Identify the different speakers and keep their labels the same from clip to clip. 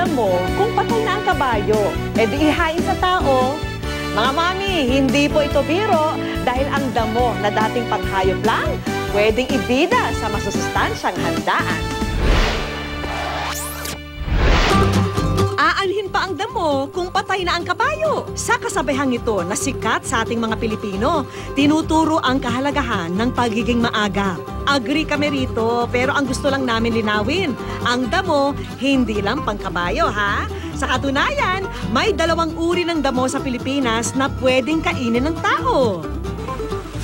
Speaker 1: damo kung patay na ang kabayo? E di ihain sa tao. Mga mami, hindi po ito biro dahil ang damo na dating panghayop lang, pwedeng ibida sa masusustansyang handaan. Kung patay na ang kabayo. Sa kasabihang ito na sikat sa ating mga Pilipino, tinuturo ang kahalagahan ng pagiging maaga. Agree kami rito, pero ang gusto lang namin linawin, ang damo hindi lang pangkabayo ha. Sa katunayan, may dalawang uri ng damo sa Pilipinas na pwedeng kainin ng tao.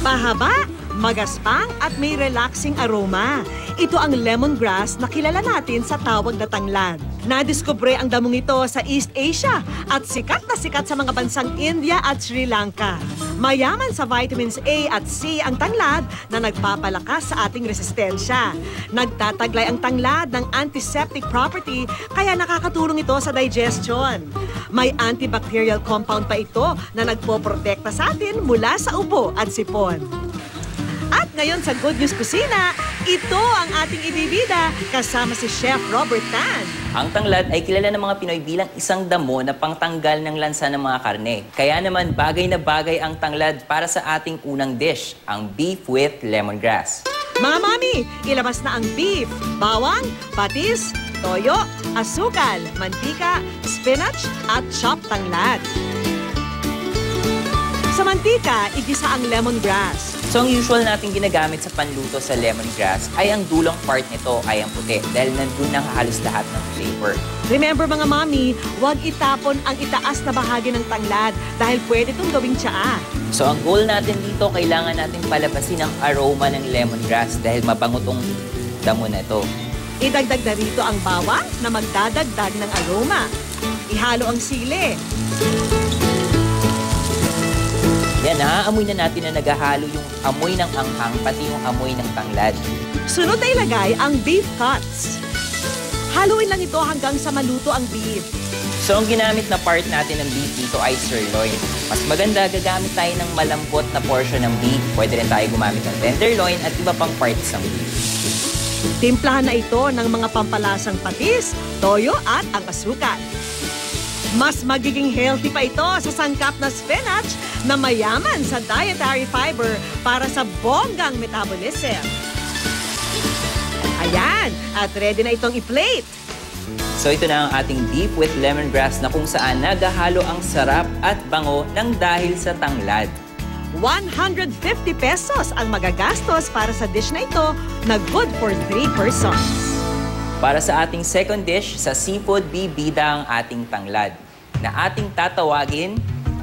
Speaker 1: Mahaba, magaspang at may relaxing aroma. Ito ang lemongrass na kilala natin sa tawag na tanglad. Nadiskubre ang damong ito sa East Asia at sikat na sikat sa mga bansang India at Sri Lanka. Mayaman sa vitamins A at C ang tanglad na nagpapalakas sa ating resistensya. Nagtataglay ang tanglad ng antiseptic property kaya nakakatulong ito sa digestion. May antibacterial compound pa ito na nagpoprotekta sa atin mula sa ubo at sipon. At ngayon sa Good News Kusina, ito ang ating ibibida kasama si Chef Robert Tan.
Speaker 2: Ang tanglad ay kilala ng mga Pinoy bilang isang damo na pangtanggal ng lansa ng mga karne. Kaya naman bagay na bagay ang tanglad para sa ating unang dish, ang beef with lemongrass.
Speaker 1: Mga mami, ilabas na ang beef, bawang, patis, toyo, asukal, mantika, spinach at chopped tanglad. Sa mantika, igisa ang lemongrass.
Speaker 2: So ang usual natin ginagamit sa panluto sa lemongrass ay ang dulong part nito ay ang puti dahil nandun na halos lahat ng flavor.
Speaker 1: Remember mga mami, huwag itapon ang itaas na bahagi ng tanglad dahil pwede itong gawing tsaa.
Speaker 2: So ang goal natin dito, kailangan natin palabasin ang aroma ng lemongrass dahil mabango tong damo na ito.
Speaker 1: Idagdag na rito ang bawang na magdadagdag ng aroma. Ihalo ang sili.
Speaker 2: Yan, naaamoy na natin na naghahalo yung amoy ng anghang pati yung amoy ng tanglad.
Speaker 1: Sunod na ilagay ang beef cuts. Haluin lang ito hanggang sa maluto ang beef.
Speaker 2: So ang ginamit na part natin ng beef dito ay sirloin. Mas maganda gagamit tayo ng malambot na portion ng beef. Pwede rin tayo gumamit ng tenderloin at iba pang parts ng beef.
Speaker 1: Timplahan na ito ng mga pampalasang patis, toyo at ang asukal. Mas magiging healthy pa ito sa sangkap na spinach na mayaman sa dietary fiber para sa bonggang metabolism. Ayan, at ready na itong i-plate.
Speaker 2: So ito na ang ating beef with lemongrass na kung saan naghahalo ang sarap at bango ng dahil sa tanglad.
Speaker 1: 150 pesos ang magagastos para sa dish na ito na good for 3 persons.
Speaker 2: Para sa ating second dish, sa seafood bibida ang ating tanglad na ating tatawagin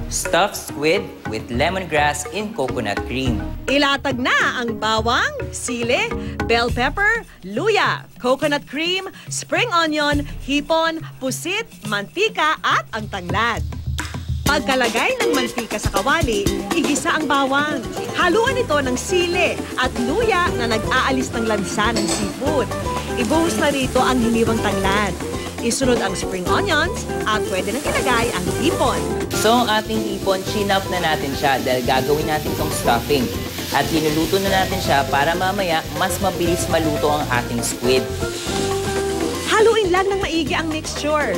Speaker 2: stuffed squid with lemongrass in coconut cream.
Speaker 1: Ilatag na ang bawang, sili, bell pepper, luya, coconut cream, spring onion, hipon, pusit, mantika at ang tanglad. Pagkalagay ng mantika sa kawali, igisa ang bawang. Haluan ito ng sili at luya na nag-aalis ng lansa ng seafood. Ibuhos na rito ang hiniwang tanglad. Isunod ang spring onions at pwede nang ilagay ang hipon.
Speaker 2: So ang ating hipon, chin up na natin siya dahil gagawin natin tong stuffing. At linuluto na natin siya para mamaya mas mabilis maluto ang ating squid.
Speaker 1: Haluin lang ng maigi ang mixture.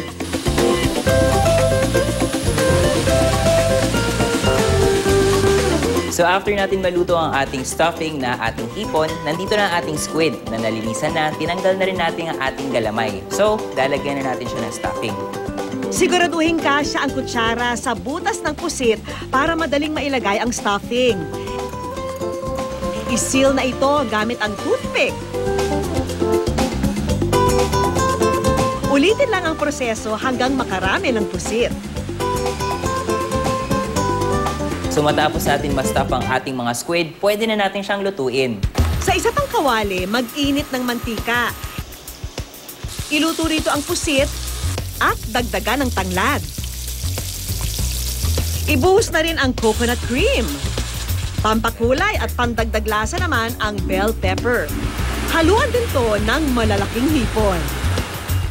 Speaker 2: So after natin maluto ang ating stuffing na ating hipon, nandito na ang ating squid na nalinisan na, tinanggal na rin natin ang ating galamay. So, lalagyan na natin siya ng stuffing.
Speaker 1: Siguraduhin kasya ang kutsara sa butas ng pusit para madaling mailagay ang stuffing. Isil na ito gamit ang toothpick. Ulitin lang ang proseso hanggang makarami ng pusit.
Speaker 2: So matapos natin ma-stuff ang ating mga squid, pwede na natin siyang lutuin.
Speaker 1: Sa isa pang kawali, mag-init ng mantika. Iluto rito ang pusit at dagdagan ng tanglad. Ibuhos na rin ang coconut cream. Pampakulay at pandagdag lasa naman ang bell pepper. Haluan din to ng malalaking hipon.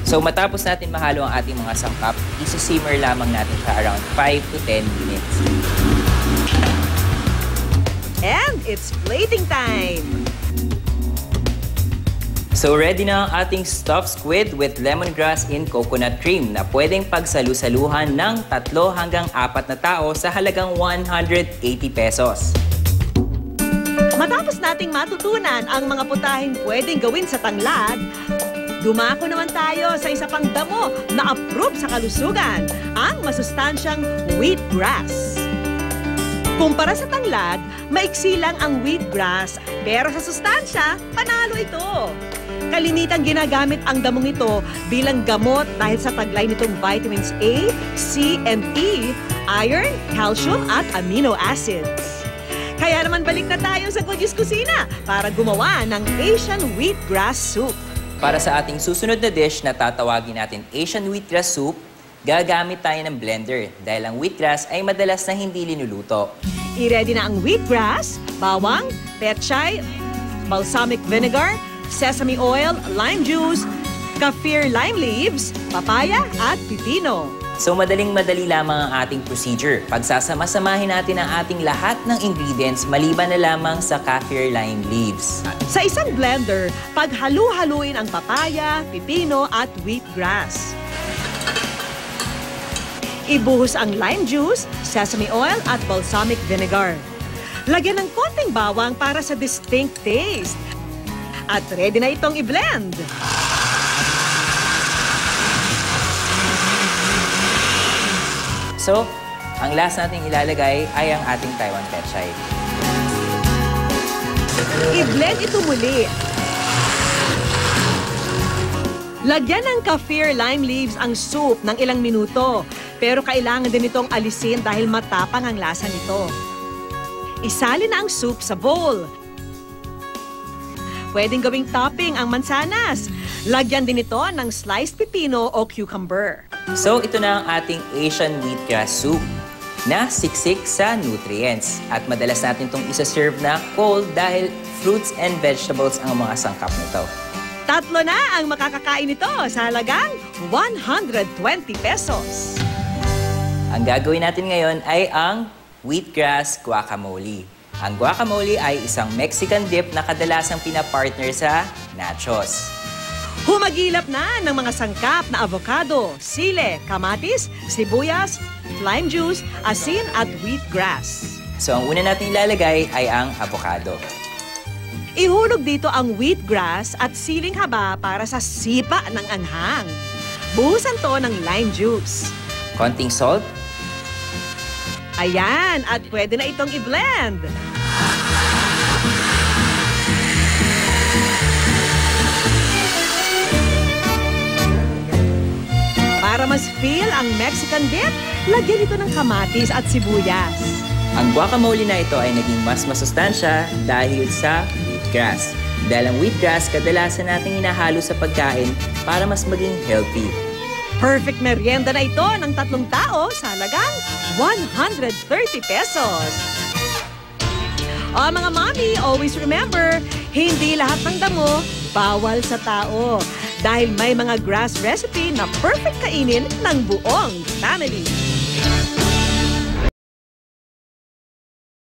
Speaker 2: So matapos natin mahalo ang ating mga sangkap, isi-simmer lamang natin siya around 5 to 10 minutes.
Speaker 1: It's plating time!
Speaker 2: So ready na ang ating stuffed squid with lemongrass in coconut cream na pwedeng pagsalu-saluhan ng tatlo hanggang apat na tao sa halagang 180 pesos.
Speaker 1: Matapos nating matutunan ang mga putahing pwedeng gawin sa tanglad, dumako naman tayo sa isa pang damo na approve sa kalusugan, ang masustansyang wheatgrass. Kumpara sa tanglad, maiksi lang ang wheatgrass, pero sa sustansya, panalo ito. Kalimitan ginagamit ang damong ito bilang gamot dahil sa taglay nitong vitamins A, C, and E, iron, calcium, at amino acids. Kaya naman balik na tayo sa Good News Kusina para gumawa ng Asian wheatgrass soup.
Speaker 2: Para sa ating susunod na dish na tatawagin natin Asian wheatgrass soup, gagamit tayo ng blender dahil ang wheatgrass ay madalas na hindi linuluto.
Speaker 1: I-ready na ang wheatgrass, bawang, petchay, balsamic vinegar, sesame oil, lime juice, kaffir lime leaves, papaya, at pipino.
Speaker 2: So madaling madali lamang ang ating procedure. Pagsasama-samahin natin ang ating lahat ng ingredients maliban na lamang sa kaffir lime leaves.
Speaker 1: Sa isang blender, paghalu-haluin ang papaya, pipino, at wheatgrass. Ibuhos ang lime juice, sesame oil, at balsamic vinegar. Lagyan ng konting bawang para sa distinct taste. At ready na itong i-blend.
Speaker 2: So, ang last nating ilalagay ay ang ating Taiwan Pechay.
Speaker 1: I-blend ito muli. Lagyan ng kaffir lime leaves ang soup ng ilang minuto. Pero kailangan din itong alisin dahil matapang ang lasa nito. Isali na ang soup sa bowl. Pwedeng gawing topping ang mansanas. Lagyan din ito ng sliced pipino o cucumber.
Speaker 2: So, ito na ang ating Asian wheatgrass soup na siksik sa nutrients. At madalas natin itong isa-serve na cold dahil fruits and vegetables ang mga sangkap nito.
Speaker 1: Tatlo na ang makakakain nito sa halagang 120 pesos.
Speaker 2: Ang gagawin natin ngayon ay ang wheatgrass guacamole. Ang guacamole ay isang Mexican dip na kadalasang pinapartner sa nachos.
Speaker 1: Humagilap na ng mga sangkap na avocado, sile, kamatis, sibuyas, lime juice, asin at wheatgrass.
Speaker 2: So ang una natin ilalagay ay ang avocado.
Speaker 1: Ihulog dito ang wheatgrass at siling haba para sa sipa ng anghang. Buhusan to ng lime juice.
Speaker 2: Konting salt,
Speaker 1: Ayan, at pwede na itong i-blend. Para mas feel ang Mexican dip, lagyan ito ng kamatis at sibuyas.
Speaker 2: Ang guacamole na ito ay naging mas masustansya dahil sa wheatgrass. Dahil ang wheatgrass kadalasan nating hinahalo sa pagkain para mas maging healthy.
Speaker 1: Perfect merienda na ito ng tatlong tao sa halagang 130 pesos. O mga mami, always remember, hindi lahat ng damo bawal sa tao. Dahil may mga grass recipe na perfect kainin ng buong family.